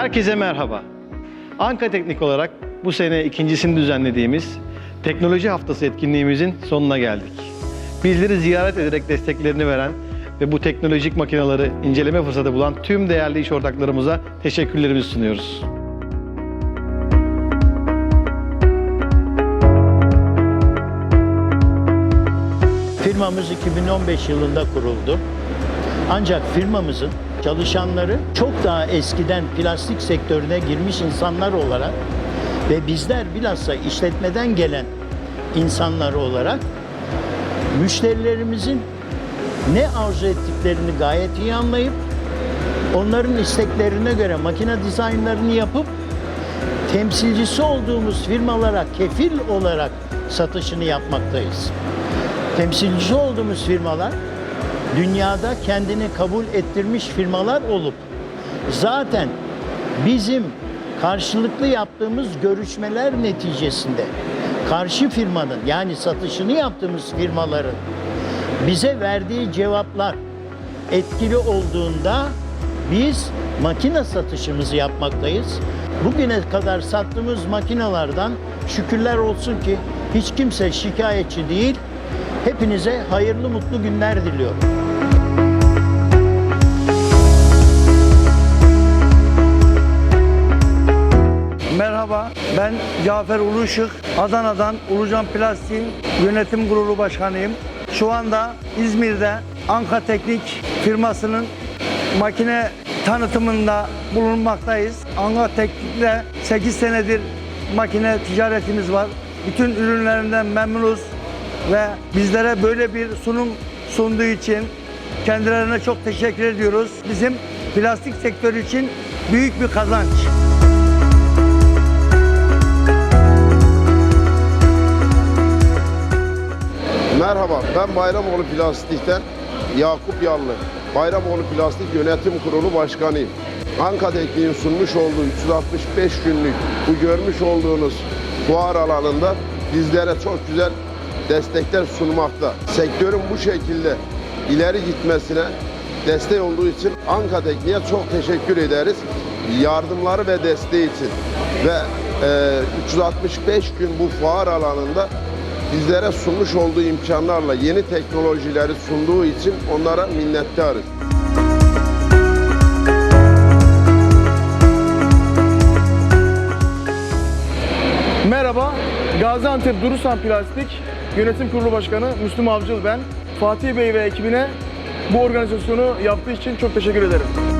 Herkese merhaba. Anka Teknik olarak bu sene ikincisini düzenlediğimiz Teknoloji Haftası etkinliğimizin sonuna geldik. Bizleri ziyaret ederek desteklerini veren ve bu teknolojik makineleri inceleme fırsatı bulan tüm değerli iş ortaklarımıza teşekkürlerimizi sunuyoruz. Firmamız 2015 yılında kuruldu. Ancak firmamızın çalışanları çok daha eskiden plastik sektörüne girmiş insanlar olarak ve bizler bilhassa işletmeden gelen insanlar olarak müşterilerimizin ne arzu ettiklerini gayet iyi anlayıp onların isteklerine göre makine dizaynlarını yapıp temsilcisi olduğumuz firmalara kefil olarak satışını yapmaktayız. Temsilcisi olduğumuz firmalar dünyada kendini kabul ettirmiş firmalar olup zaten bizim karşılıklı yaptığımız görüşmeler neticesinde karşı firmanın yani satışını yaptığımız firmaların bize verdiği cevaplar etkili olduğunda biz makine satışımızı yapmaktayız. Bugüne kadar sattığımız makinalardan şükürler olsun ki hiç kimse şikayetçi değil. Hepinize hayırlı mutlu günler diliyorum. Merhaba, ben Cafer Uluşık. Adana'dan Ulucan Plastik'in yönetim kurulu başkanıyım. Şu anda İzmir'de Anka Teknik firmasının makine tanıtımında bulunmaktayız. Anka Teknik'le 8 senedir makine ticaretimiz var. Bütün ürünlerinden memnunuz ve bizlere böyle bir sunum sunduğu için kendilerine çok teşekkür ediyoruz. Bizim plastik sektörü için büyük bir kazanç. Merhaba, ben Bayramoğlu Plastik'ten Yakup Yallı. Bayramoğlu Plastik Yönetim Kurulu Başkanıyım. Anka Tekniğin sunmuş olduğu 365 günlük bu görmüş olduğunuz fuar alanında bizlere çok güzel destekler sunmakta. Sektörün bu şekilde ileri gitmesine destek olduğu için Anka Tekniğe çok teşekkür ederiz. Yardımları ve desteği için ve e, 365 gün bu fuar alanında bizlere sunmuş olduğu imkanlarla yeni teknolojileri sunduğu için onlara minnettarız. Merhaba, Gaziantep Durusan Plastik Yönetim Kurulu Başkanı Müslüm Avcıl ben. Fatih Bey ve ekibine bu organizasyonu yaptığı için çok teşekkür ederim.